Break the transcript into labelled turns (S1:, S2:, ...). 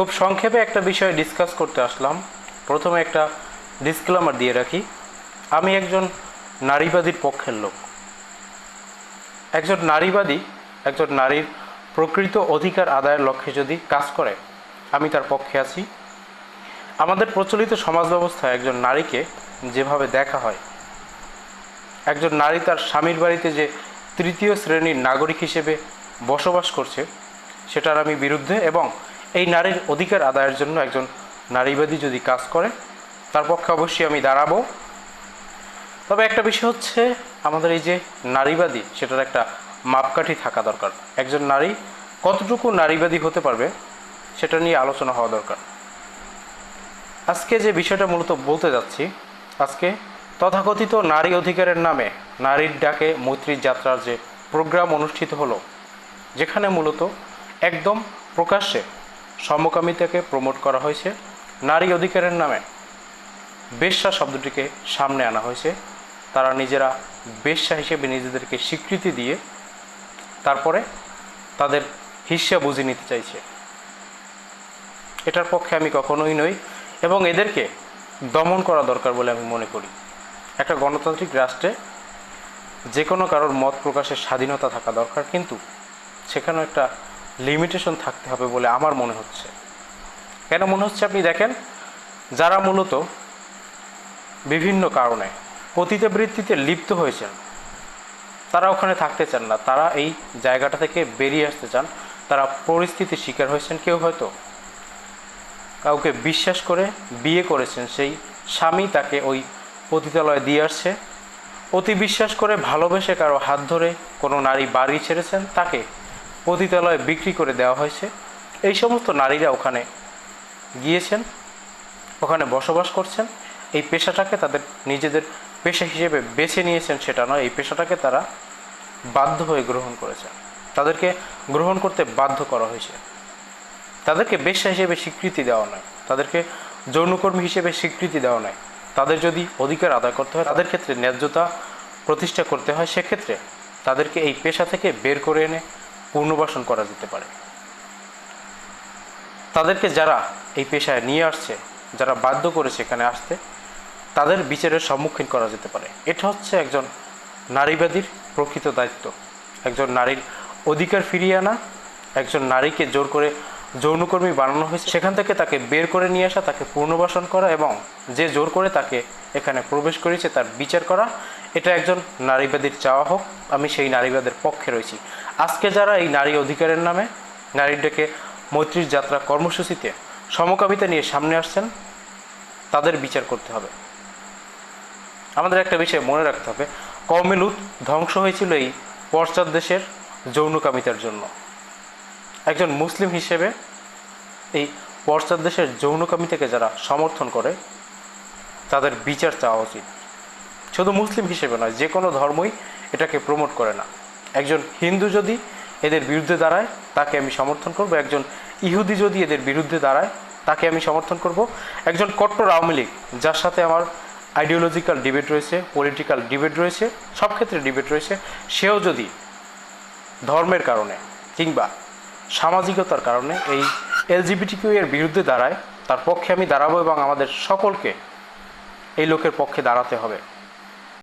S1: খুব সংক্ষেপে একটা বিষয় ডিসকাস করতে আসলাম। প্রথমে একটা ডিসক্লেমার দিয়ে রাখি। আমি একজন নারীবাদীর পক্ষের লোক। একজন নারীবাদী, একজন নারীর প্রকৃত অধিকার আদায়ের লক্ষ্যে যদি কাজ করে, আমি তার পক্ষে আছি। আমাদের প্রচলিত সমাজ ব্যবস্থায় একজন নারীকে যেভাবে দেখা হয়, একজন নারী তার স্বামীর বাড়িতে যে তৃতীয় শ্রেণির নাগরিক হিসেবে বসবাস করছে, সেটার আমি বিরুদ্ধে এবং এই নারীর অধিকার আদায়ের জন্য একজন নারীবাদী যদি কাজ করে, তার পক্ষে অবশ্যই আমি দাঁড়াবো। তবে একটা বিষয় হচ্ছে, আমাদের এই যে নারীবাদী, সেটার একটা মাপকাঠি থাকা দরকার। একজন নারী কতটুকু নারীবাদী হতে পারবে, সেটা নিয়ে আলোচনা হওয়া দরকার। আজকে যে বিষয়টা মূলত বলতে যাচ্ছি, আজকে তথাকথিত নারী অধিকারের নামে নারীর ডাকে মৈত্রীর যাত্রার যে প্রোগ্রাম অনুষ্ঠিত হলো, যেখানে মূলত একদম প্রকাশ্যে সমকামিতাকে প্রমোট করা হয়েছে। নারী অধিকারের নামে বেশ্যা শব্দটিকে সামনে আনা হয়েছে। তারা নিজেরা বেশ্যা হিসেবে নিজেদেরকে স্বীকৃতি দিয়ে তারপরে তাদের হিস্যা বুঝে নিতে চাইছে। এটার পক্ষে আমি কখনোই নই এবং এদেরকে দমন করা দরকার বলে আমি মনে করি। একটা গণতান্ত্রিক রাষ্ট্রে যে কোনো কারোর মত প্রকাশের স্বাধীনতা থাকা দরকার, কিন্তু সেখানেও একটা লিমিটেশন থাকতে হবে বলে আমার মনে হচ্ছে। কেন মনে হচ্ছে আপনি দেখেন, যারা মূলত বিভিন্ন কারণে পতিতাবৃত্তিতে লিপ্ত হয়েছেন, তারা ওখানে থাকতে চান না, তারা এই জায়গাটা থেকে বেরিয়ে আসতে চান, তারা পরিস্থিতির শিকার হয়েছেন কেউ হয়তো। কাউকে বিশ্বাস করে বিয়ে করেছেন, সেই স্বামী তাকে ওই পতিতালয়ে দিয়ে আসছে। অতি বিশ্বাস করে ভালোবেসে কারও হাত ধরে কোনো নারী বাড়ি ছেড়েছেন, তাকে পতিতালয়ে বিক্রি করে দেওয়া হয়েছে। এই সমস্ত নারীরা ওখানে গিয়েছেন, ওখানে বসবাস করছেন। এই পেশাটাকে তাদের নিজেদের পেশা হিসেবে বেছে নিয়েছেন সেটা নয়, এই পেশাটাকে তারা বাধ্য হয়ে গ্রহণ করেছেন। তাদেরকে গ্রহণ করতে বাধ্য করা হয়েছে। তাদেরকে পেশা হিসেবে স্বীকৃতি দেওয়া নয়, তাদেরকে যৌনকর্মী হিসেবে স্বীকৃতি দেওয়া নয়। তাদের যদি অধিকার আদায় করতে হয়, তাদের ক্ষেত্রে ন্যায্যতা প্রতিষ্ঠা করতে হয়, সেক্ষেত্রে তাদেরকে এই পেশা থেকে বের করে এনে পুনর্বাসন করা যেতে পারে। তাদেরকে যারা এই পেশায় নিয়ে আসছে, যারা বাধ্য করেছে এখানে আসতে, তাদের বিচারের সম্মুখীন করা যেতে পারে। এটা হচ্ছে একজন নারীবাদীর প্রকৃত দায়িত্ব। একজন নারীর অধিকার ফিরিয়ে আনা, একজন নারীকে জোর করে যৌনকর্মী বানানো হয়েছে, সেখান থেকে তাকে বের করে নিয়ে আসা, তাকে পুনর্বাসন করা এবং যে জোর করে তাকে এখানে প্রবেশ করেছে তার বিচার করা, এটা একজন নারীবাদীর চাওয়া হোক, আমি সেই নারীবাদের পক্ষে রয়েছি। আজকে যারা এই নারী অধিকারের নামে নারীর ডেকে মৈত্রীর যাত্রা কর্মসূচিতে সমকামিতা নিয়ে সামনে আসছেন, তাদের বিচার করতে হবে। আমাদের একটা বিষয় মনে রাখতে হবে কমেলুত ধ্বংস হয়েছিল এই পশ্চাৎ দেশের যৌনকামিতার জন্য। একজন মুসলিম হিসেবে এই পশ্চাৎ দেশের যৌনকামিতাকে যারা সমর্থন করে, তাদের বিচার চাওয়া উচিত। শুধু মুসলিম হিসেবে নয়, যে কোনো ধর্মই এটাকে প্রমোট করে না। একজন হিন্দু যদি এদের বিরুদ্ধে দাঁড়ায়, তাকে আমি সমর্থন করব। একজন ইহুদি যদি এদের বিরুদ্ধে দাঁড়ায়, তাকে আমি সমর্থন করব। একজন কট্টর আওয়ামী লীগ, যার সাথে আমার আইডিওলজিক্যাল ডিবেট রয়েছে পলিটিক্যাল ডিবেট রয়েছে, সব ক্ষেত্রে ডিবেট রয়েছে, সেও যদি ধর্মের কারণে কিংবা সামাজিকতার কারণে এই এলজিবিটিকিউ এর বিরুদ্ধে দাঁড়ায়। তার পক্ষে আমি দাঁড়াবো এবং আমাদের সকলকে এই লোকের পক্ষে দাঁড়াতে হবে।